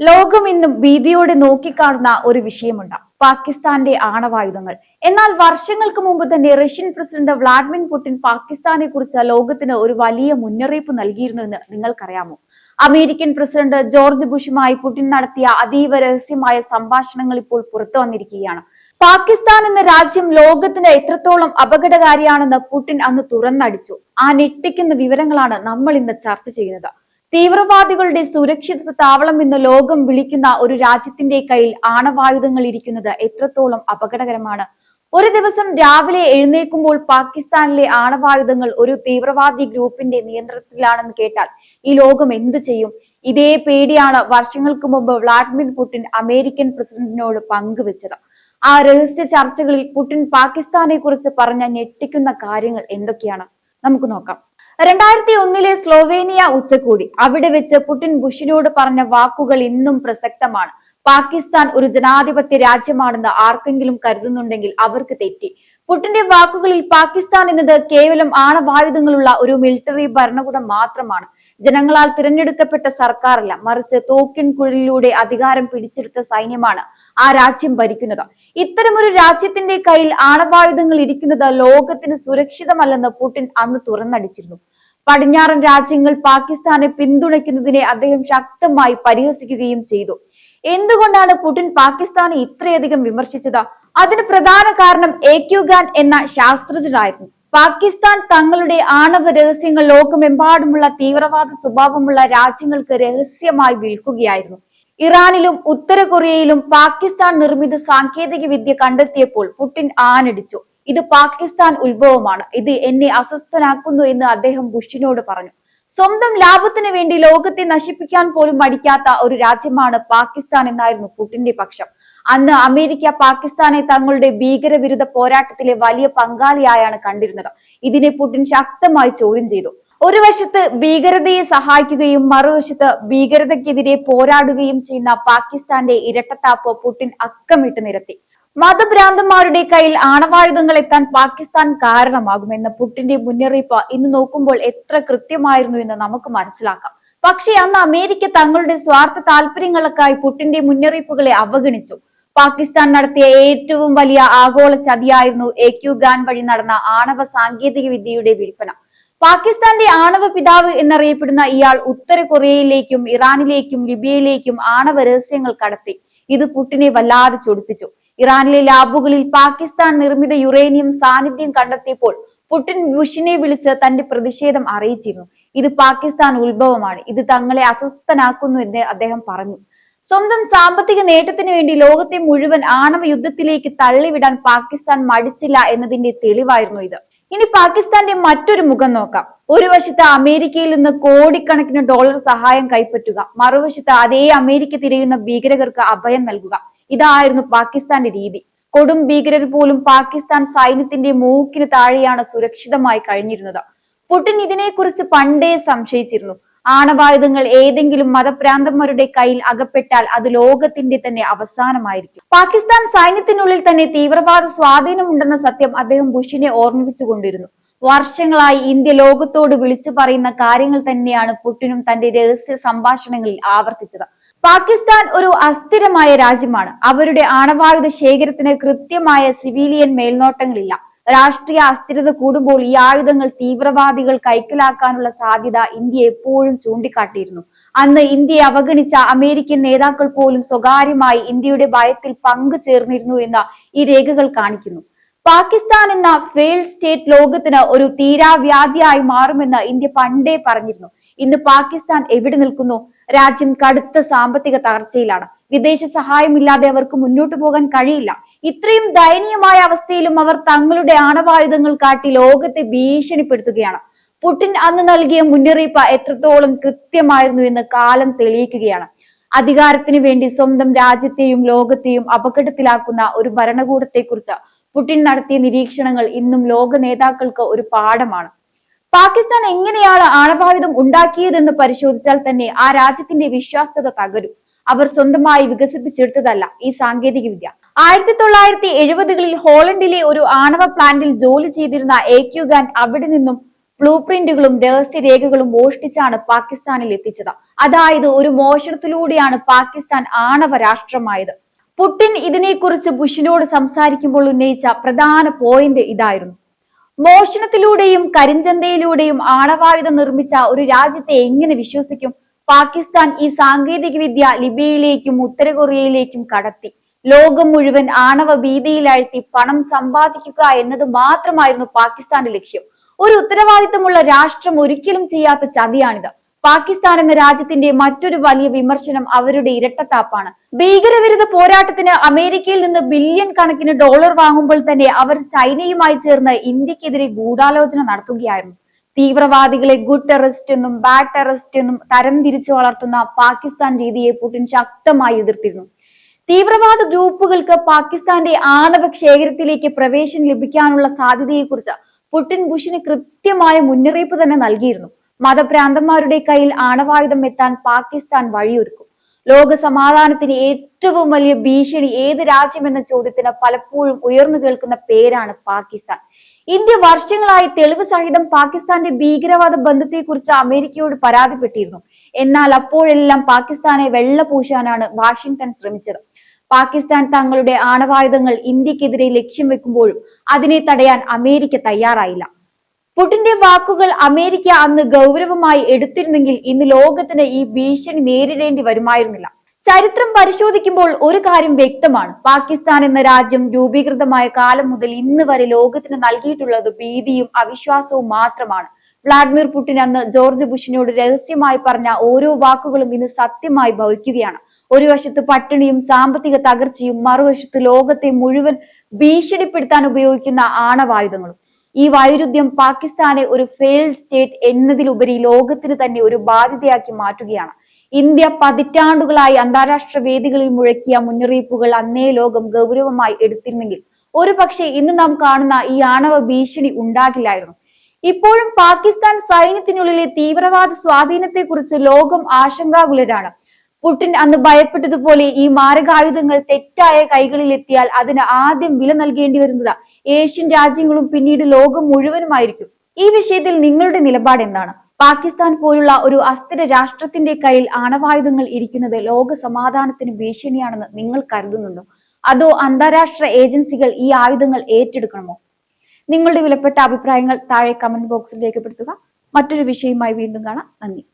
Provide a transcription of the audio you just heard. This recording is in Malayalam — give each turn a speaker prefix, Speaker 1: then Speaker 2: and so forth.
Speaker 1: ലോകം ഇന്നും ഭീതിയോടെ നോക്കിക്കാണുന്ന ഒരു വിഷയമുണ്ട്. പാകിസ്ഥാന്റെ ആണവായുധങ്ങൾ. എന്നാൽ വർഷങ്ങൾക്ക് മുമ്പ് തന്നെ റഷ്യൻ പ്രസിഡന്റ് വ്ളാഡിമിർ പുടിൻ പാകിസ്ഥാനെ കുറിച്ച് ലോകത്തിന് ഒരു വലിയ മുന്നറിയിപ്പ് നൽകിയിരുന്നു എന്ന് നിങ്ങൾക്കറിയാമോ? അമേരിക്കൻ പ്രസിഡന്റ് ജോർജ് ബുഷുമായി പുടിൻ നടത്തിയ അതീവ രഹസ്യമായ സംഭാഷണങ്ങൾ ഇപ്പോൾ പുറത്തു വന്നിരിക്കുകയാണ്. പാകിസ്ഥാൻ എന്ന രാജ്യം ലോകത്തിന് എത്രത്തോളം അപകടകാരിയാണെന്ന് പുടിൻ അന്ന് തുറന്നടിച്ചു. ആ ഞെട്ടിക്കുന്ന വിവരങ്ങളാണ് നമ്മൾ ഇന്ന് ചർച്ച ചെയ്യുന്നത്. തീവ്രവാദികളുടെ സുരക്ഷിത താവളം എന്ന് ലോകം വിളിക്കുന്ന ഒരു രാജ്യത്തിന്റെ കയ്യിൽ ആണവായുധങ്ങൾ ഇരിക്കുന്നത് എത്രത്തോളം അപകടകരമാണ്. ഒരു ദിവസം രാവിലെ എഴുന്നേൽക്കുമ്പോൾ പാകിസ്ഥാനിലെ ആണവായുധങ്ങൾ ഒരു തീവ്രവാദി ഗ്രൂപ്പിന്റെ നിയന്ത്രണത്തിലാണെന്ന് കേട്ടാൽ ഈ ലോകം എന്തു ചെയ്യും? ഇതേ പേടിയാണ് വർഷങ്ങൾക്ക് മുമ്പ് വ്ളാഡിമിർ പുടിൻ അമേരിക്കൻ പ്രസിഡന്റിനോട് പങ്കുവച്ചത്. ആ രഹസ്യ ചർച്ചകളിൽ പുടിൻ പാകിസ്ഥാനെ കുറിച്ച് പറഞ്ഞ ഞെട്ടിക്കുന്ന കാര്യങ്ങൾ എന്തൊക്കെയാണ്? നമുക്ക് നോക്കാം. രണ്ടായിരത്തി ഒന്നിലെ സ്ലോവേനിയ ഉച്ചകോടി അവിടെ വെച്ച് പുടിൻ ബുഷിനോട് പറഞ്ഞ വാക്കുകൾ ഇന്നും പ്രസക്തമാണ്. പാകിസ്ഥാൻ ഒരു ജനാധിപത്യ രാജ്യമാണെന്ന് ആർക്കെങ്കിലും കരുതുന്നുണ്ടെങ്കിൽ അവർക്ക് തെറ്റി. പുടിന്റെ വാക്കുകളിൽ പാകിസ്ഥാൻ എന്നത് കേവലം ആണവായുധങ്ങളുള്ള ഒരു മിലിറ്ററി ഭരണകൂടം മാത്രമാണ്. ജനങ്ങളാൽ തിരഞ്ഞെടുക്കപ്പെട്ട സർക്കാരല്ല മറിച്ച് തോക്കിൻ കുഴലിലൂടെ അധികാരം പിടിച്ചെടുത്ത സൈന്യമാണ് ആ രാജ്യം ഭരിക്കുന്നത്. ഇത്തരമൊരു രാജ്യത്തിന്റെ കയ്യിൽ ആണവായുധങ്ങൾ ഇരിക്കുന്നത് ലോകത്തിന് സുരക്ഷിതമല്ലെന്ന് പുടിൻ അന്ന് തുറന്നടിച്ചിരുന്നു. പടിഞ്ഞാറൻ രാജ്യങ്ങൾ പാകിസ്ഥാനെ പിന്തുണയ്ക്കുന്നതിനെ അദ്ദേഹം ശക്തമായി പരിഹസിക്കുകയും ചെയ്തു. എന്തുകൊണ്ടാണ് പുടിൻ പാകിസ്ഥാനെ ഇത്രയധികം വിമർശിച്ചത്? അതിന് പ്രധാന കാരണം എ ക്യു ഖാൻ എന്ന ശാസ്ത്രജ്ഞനായിരുന്നു. പാകിസ്ഥാൻ തങ്ങളുടെ ആണവ രഹസ്യങ്ങൾ ലോകമെമ്പാടുമുള്ള തീവ്രവാദ സ്വഭാവമുള്ള രാജ്യങ്ങൾക്ക് രഹസ്യമായി വിൽക്കുകയായിരുന്നു. ഇറാനിലും ഉത്തര കൊറിയയിലും പാകിസ്ഥാൻ നിർമ്മിത സാങ്കേതിക വിദ്യ കണ്ടെത്തിയപ്പോൾ പുടിൻ ആനടിച്ചു ഇത് പാകിസ്ഥാൻ ഉത്ഭവമാണ്. ഇത് എന്നെ അസ്വസ്ഥനാക്കുന്നു എന്ന് അദ്ദേഹം ബുഷിനോട് പറഞ്ഞു. സ്വന്തം ലാഭത്തിന് വേണ്ടി ലോകത്തെ നശിപ്പിക്കാൻ പോലും മടിക്കാത്ത ഒരു രാജ്യമാണ് പാകിസ്ഥാൻ എന്നായിരുന്നു പുടിന്റെ പക്ഷം. അന്ന് അമേരിക്ക പാകിസ്ഥാനെ തങ്ങളുടെ ഭീകരവിരുദ്ധ പോരാട്ടത്തിലെ വലിയ പങ്കാളിയായാണ് കണ്ടിരുന്നത്. ഇതിനെ പുടിൻ ശക്തമായി ചോദ്യം ചെയ്തു. ഒരു വശത്ത് ഭീകരതയെ സഹായിക്കുകയും മറുവശത്ത് ഭീകരതയ്ക്കെതിരെ പോരാടുകയും ചെയ്യുന്ന പാകിസ്ഥാന്റെ ഇരട്ടത്താപ്പ് പുടിൻ അക്കമിട്ട് നിരത്തി. മതഭ്രാന്തന്മാരുടെ കയ്യിൽ ആണവായുധങ്ങൾ എത്താൻ പാകിസ്ഥാൻ കാരണമാകുമെന്ന പുട്ടിന്റെ മുന്നറിയിപ്പ് ഇന്ന് നോക്കുമ്പോൾ എത്ര കൃത്യമായിരുന്നു എന്ന് നമുക്ക് മനസ്സിലാക്കാം. പക്ഷേ അന്ന് അമേരിക്ക തങ്ങളുടെ സ്വാർത്ഥ താല്പര്യങ്ങൾക്കായി പുട്ടിന്റെ മുന്നറിയിപ്പുകളെ അവഗണിച്ചു. പാകിസ്ഥാൻ നടത്തിയ ഏറ്റവും വലിയ ആഗോള ചതിയായിരുന്നു എ ക്യു ഗാൻ വഴി നടന്ന ആണവ സാങ്കേതിക വിദ്യയുടെ വിൽപ്പന. പാകിസ്ഥാന്റെ ആണവ പിതാവ് എന്നറിയപ്പെടുന്ന ഇയാൾ ഉത്തര കൊറിയയിലേക്കും ഇറാനിലേക്കും ലിബിയയിലേക്കും ആണവ രഹസ്യങ്ങൾ കടത്തി. ഇത് പുട്ടിനെ വല്ലാതെ ചൊടിപ്പിച്ചു. ഇറാനിലെ ലാബുകളിൽ പാകിസ്ഥാൻ നിർമ്മിത യുറേനിയം സാന്നിധ്യം കണ്ടെത്തിയപ്പോൾ പുട്ടിൻ ബുഷിനെ വിളിച്ച് തന്റെ പ്രതിഷേധം അറിയിച്ചിരുന്നു. ഇത് പാകിസ്ഥാൻ ഉത്ഭവമാണ്. ഇത് തങ്ങളെ അസ്വസ്ഥനാക്കുന്നു എന്ന് അദ്ദേഹം പറഞ്ഞു. സ്വന്തം സാമ്പത്തിക നേട്ടത്തിന് വേണ്ടി ലോകത്തെ മുഴുവൻ ആണവ യുദ്ധത്തിലേക്ക് തള്ളിവിടാൻ പാകിസ്ഥാൻ മടിച്ചില്ല എന്നതിന്റെ തെളിവായിരുന്നു ഇത്. ഇനി പാകിസ്ഥാന്റെ മറ്റൊരു മുഖം നോക്കാം. ഒരു വശത്ത് അമേരിക്കയിൽ നിന്ന് കോടിക്കണക്കിന് ഡോളർ സഹായം കൈപ്പറ്റുക മറുവശത്ത് അതേ അമേരിക്ക തിരയുന്ന ഭീകരകർക്ക് അഭയം നൽകുക. ഇതായിരുന്നു പാകിസ്ഥാന്റെ രീതി. കൊടും ഭീകരർ പോലും പാകിസ്ഥാൻ സൈന്യത്തിന്റെ മൂക്കിന് താഴെയാണ് സുരക്ഷിതമായി കഴിഞ്ഞിരുന്നത്. പുടിൻ ഇതിനെക്കുറിച്ച് പണ്ടേ സംശയിച്ചിരുന്നു. ആണവായുധങ്ങൾ ഏതെങ്കിലും മതഭ്രാന്തന്മാരുടെ കയ്യിൽ അകപ്പെട്ടാൽ അത് ലോകത്തിന്റെ തന്നെ അവസാനമായിരിക്കും. പാകിസ്ഥാൻ സൈന്യത്തിനുള്ളിൽ തന്നെ തീവ്രവാദ സ്വാധീനമുണ്ടെന്ന സത്യം അദ്ദേഹം ബുഷിനെ ഓർമ്മിപ്പിച്ചുകൊണ്ടിരുന്നു. വർഷങ്ങളായി ഇന്ത്യ ലോകത്തോട് വിളിച്ചു പറയുന്ന കാര്യങ്ങൾ തന്നെയാണ് പുട്ടിനും തന്റെ രഹസ്യ സംഭാഷണങ്ങളിൽ ആവർത്തിച്ചത്. പാകിസ്ഥാൻ ഒരു അസ്ഥിരമായ രാജ്യമാണ്. അവരുടെ ആണവായുധ ശേഖരത്തിന് കൃത്യമായ സിവിലിയൻ മേൽനോട്ടങ്ങളില്ല. രാഷ്ട്രീയ അസ്ഥിരത കൂടുമ്പോൾ ഈ ആയുധങ്ങൾ തീവ്രവാദികൾ കൈക്കലാക്കാനുള്ള സാധ്യത ഇന്ത്യ എപ്പോഴും ചൂണ്ടിക്കാട്ടിയിരുന്നു. അന്ന് ഇന്ത്യയെ അവഗണിച്ച അമേരിക്കൻ നേതാക്കൾ പോലും സ്വകാര്യമായി ഇന്ത്യയുടെ ഭയത്തിൽ പങ്കു ചേർന്നിരുന്നു എന്ന ഈ രേഖകൾ കാണിക്കുന്നു. പാകിസ്ഥാൻ എന്ന ഫെയിൽഡ് സ്റ്റേറ്റ് ലോകത്തിന് ഒരു തീരാവ്യാധിയായി മാറുമെന്ന് ഇന്ത്യ പണ്ടേ പറഞ്ഞിരുന്നു. ഇന്ന് പാകിസ്ഥാൻ എവിടെ നിൽക്കുന്നു? രാജ്യം കടുത്ത സാമ്പത്തിക തകർച്ചയിലാണ്. വിദേശ സഹായമില്ലാതെ അവർക്ക് മുന്നോട്ടു പോകാൻ കഴിയില്ല. ഇത്രയും ദയനീയമായ അവസ്ഥയിലും അവർ തങ്ങളുടെ ആണവായുധങ്ങൾ കാട്ടി ലോകത്തെ ഭീഷണിപ്പെടുത്തുകയാണ്. പുടിൻ അന്ന് നൽകിയ മുന്നറിയിപ്പ് എത്രത്തോളം കൃത്യമായിരുന്നു എന്ന് കാലം തെളിയിക്കുകയാണ്. അധികാരത്തിന് വേണ്ടി സ്വന്തം രാജ്യത്തെയും ലോകത്തെയും അപകടത്തിലാക്കുന്ന ഒരു ഭരണകൂടത്തെക്കുറിച്ച് പുടിൻ നടത്തിയ നിരീക്ഷണങ്ങൾ ഇന്നും ലോക നേതാക്കൾക്ക് ഒരു പാഠമാണ്. പാകിസ്ഥാൻ എങ്ങനെയാണ് ആണവായുധം ഉണ്ടാക്കിയതെന്ന് പരിശോധിച്ചാൽ തന്നെ ആ രാജ്യത്തിന്റെ വിശ്വാസ്യത തകരും. അവർ സ്വന്തമായി വികസിപ്പിച്ചെടുത്തതല്ല ഈ സാങ്കേതിക വിദ്യ ആയിരത്തി തൊള്ളായിരത്തി എഴുപതുകളിൽ ഹോളണ്ടിലെ ഒരു ആണവ പ്ലാന്റിൽ ജോലി ചെയ്തിരുന്ന എ ക്യു ഗാൻഡ് അവിടെ നിന്നും ബ്ലൂ പ്രിന്റുകളും രഹസ്യരേഖകളും മോഷ്ടിച്ചാണ് പാകിസ്ഥാനിൽ എത്തിച്ചത്. അതായത് ഒരു മോഷണത്തിലൂടെയാണ് പാകിസ്ഥാൻ ആണവ രാഷ്ട്രമായത്. പുടിൻ ഇതിനെക്കുറിച്ച് ബുഷിനോട് സംസാരിക്കുമ്പോൾ ഉന്നയിച്ച പ്രധാന പോയിന്റ് ഇതായിരുന്നു. മോഷണത്തിലൂടെയും കരിഞ്ചന്തയിലൂടെയും ആണവായുധം നിർമ്മിച്ച ഒരു രാജ്യത്തെ എങ്ങനെ വിശ്വസിക്കും? പാകിസ്ഥാൻ ഈ സാങ്കേതിക വിദ്യ ലിബിയയിലേക്കും ഉത്തര കൊറിയയിലേക്കും കടത്തി. ലോകം മുഴുവൻ ആണവ ഭീതിയിലാഴ്ത്തി പണം സമ്പാദിക്കുക എന്നത് മാത്രമായിരുന്നു പാകിസ്ഥാന്റെ ലക്ഷ്യം. ഒരു ഉത്തരവാദിത്തമുള്ള രാഷ്ട്രം ഒരിക്കലും ചെയ്യാത്ത ചതിയാണിത്. പാകിസ്ഥാൻ എന്ന രാജ്യത്തിന്റെ മറ്റൊരു വലിയ വിമർശനം അവരുടെ ഇരട്ടത്താപ്പാണ്. ഭീകരവിരുദ്ധ പോരാട്ടത്തിന് അമേരിക്കയിൽ നിന്ന് ബില്യൺ കണക്കിന് ഡോളർ വാങ്ങുമ്പോൾ തന്നെ അവർ ചൈനയുമായി ചേർന്ന് ഇന്ത്യക്കെതിരെ ഗൂഢാലോചന നടത്തുകയായിരുന്നു. തീവ്രവാദികളെ ഗുഡ് ടെററിസ്റ്റ് എന്നും ബാഡ് ടെററിസ്റ്റ് എന്നും തരം തിരിച്ചു വളർത്തുന്ന പാകിസ്ഥാൻ രീതിയെ പുടിൻ ശക്തമായി എതിർത്തിരുന്നു. തീവ്രവാദ ഗ്രൂപ്പുകൾക്ക് പാകിസ്ഥാന്റെ ആണവ ശേഖരത്തിലേക്ക് പ്രവേശനം ലഭിക്കാനുള്ള സാധ്യതയെക്കുറിച്ച് പുടിൻ ബുഷിന് കൃത്യമായ മുന്നറിയിപ്പ് തന്നെ നൽകിയിരുന്നു. മതഭ്രാന്തന്മാരുടെ കയ്യിൽ ആണവായുധം എത്താൻ പാകിസ്ഥാൻ വഴിയൊരുക്കും. ലോക സമാധാനത്തിന് ഏറ്റവും വലിയ ഭീഷണി ഏത് രാജ്യമെന്ന ചോദ്യത്തിന് പലപ്പോഴും ഉയർന്നു കേൾക്കുന്ന പേരാണ് പാകിസ്ഥാൻ. ഇന്ത്യ വർഷങ്ങളായി തെളിവ് സഹിതം പാകിസ്ഥാന്റെ ഭീകരവാദ ബന്ധത്തെക്കുറിച്ച് അമേരിക്കയോട് പരാതിപ്പെട്ടിരുന്നു. എന്നാൽ അപ്പോഴെല്ലാം പാകിസ്ഥാനെ വെള്ളപൂശാനാണ് വാഷിംഗ്ടൺ ശ്രമിച്ചത്. പാകിസ്ഥാൻ തങ്ങളുടെ ആണവായുധങ്ങൾ ഇന്ത്യക്കെതിരെ ലക്ഷ്യം വെക്കുമ്പോഴും അതിനെ തടയാൻ അമേരിക്ക തയ്യാറായില്ല. പുടിന്റെ വാക്കുകൾ അമേരിക്ക അന്ന് ഗൗരവമായി എടുത്തിരുന്നെങ്കിൽ ഇന്ന് ലോകത്തിന് ഈ ഭീഷണി നേരിടേണ്ടി വരുമായിരുന്നില്ല. ചരിത്രം പരിശോധിക്കുമ്പോൾ ഒരു കാര്യം വ്യക്തമാണ്. പാകിസ്ഥാൻ എന്ന രാജ്യം രൂപീകൃതമായ കാലം മുതൽ ഇന്ന് വരെ ലോകത്തിന് നൽകിയിട്ടുള്ളത് ഭീതിയും അവിശ്വാസവും മാത്രമാണ്. വ്ളാഡിമിർ പുടിൻ അന്ന് ജോർജ് ബുഷിനോട് രഹസ്യമായി പറഞ്ഞ ഓരോ വാക്കുകളും ഇന്ന് സത്യമായി ഭവിക്കുകയാണ്. ഒരു വശത്ത് പട്ടിണിയും സാമ്പത്തിക തകർച്ചയും മറുവശത്ത് ലോകത്തെ മുഴുവൻ ഭീഷണിപ്പെടുത്താൻ ഉപയോഗിക്കുന്ന ആണവായുധങ്ങളും. ഈ വൈരുദ്ധ്യം പാകിസ്ഥാനെ ഒരു ഫെയിൽഡ് സ്റ്റേറ്റ് എന്നതിലുപരി ലോകത്തിന് തന്നെ ഒരു ബാധ്യതയാക്കി മാറ്റുകയാണ്. ഇന്ത്യ പതിറ്റാണ്ടുകളായി അന്താരാഷ്ട്ര വേദികളിൽ മുഴക്കിയ മുന്നറിയിപ്പുകൾ അന്നേ ലോകം ഗൗരവമായി എടുത്തിരുന്നെങ്കിൽ ഒരു പക്ഷേ ഇന്ന് നാം കാണുന്ന ഈ ആണവ ഭീഷണി ഉണ്ടാകില്ലായിരുന്നു. ഇപ്പോഴും പാകിസ്ഥാൻ സൈന്യത്തിനുള്ളിലെ തീവ്രവാദ സ്വാധീനത്തെക്കുറിച്ച് ലോകം ആശങ്കാകുലരാണ്. പുടിൻ അന്ന് ഭയപ്പെട്ടതുപോലെ ഈ മാരകായുധങ്ങൾ തെറ്റായ കൈകളിൽ എത്തിയാൽ അതിന് ആദ്യം വില നൽകേണ്ടി വരുന്നത്. ഏഷ്യൻ രാജ്യങ്ങളും പിന്നീട് ലോകം മുഴുവനുമായിരിക്കും. ഈ വിഷയത്തിൽ നിങ്ങളുടെ നിലപാട് എന്താണ്? പാകിസ്ഥാൻ പോലുള്ള ഒരു അസ്ഥിര രാഷ്ട്രത്തിന്റെ കയ്യിൽ ആണവായുധങ്ങൾ ഇരിക്കുന്നത് ലോക സമാധാനത്തിന് ഭീഷണിയാണെന്ന് നിങ്ങൾ കരുതുന്നുണ്ടോ? അതോ അന്താരാഷ്ട്ര ഏജൻസികൾ ഈ ആയുധങ്ങൾ ഏറ്റെടുക്കണമോ? നിങ്ങളുടെ വിലപ്പെട്ട അഭിപ്രായങ്ങൾ താഴെ കമന്റ് ബോക്സിൽ രേഖപ്പെടുത്തുക. മറ്റൊരു വിഷയവുമായി വീണ്ടും കാണാം. നന്ദി.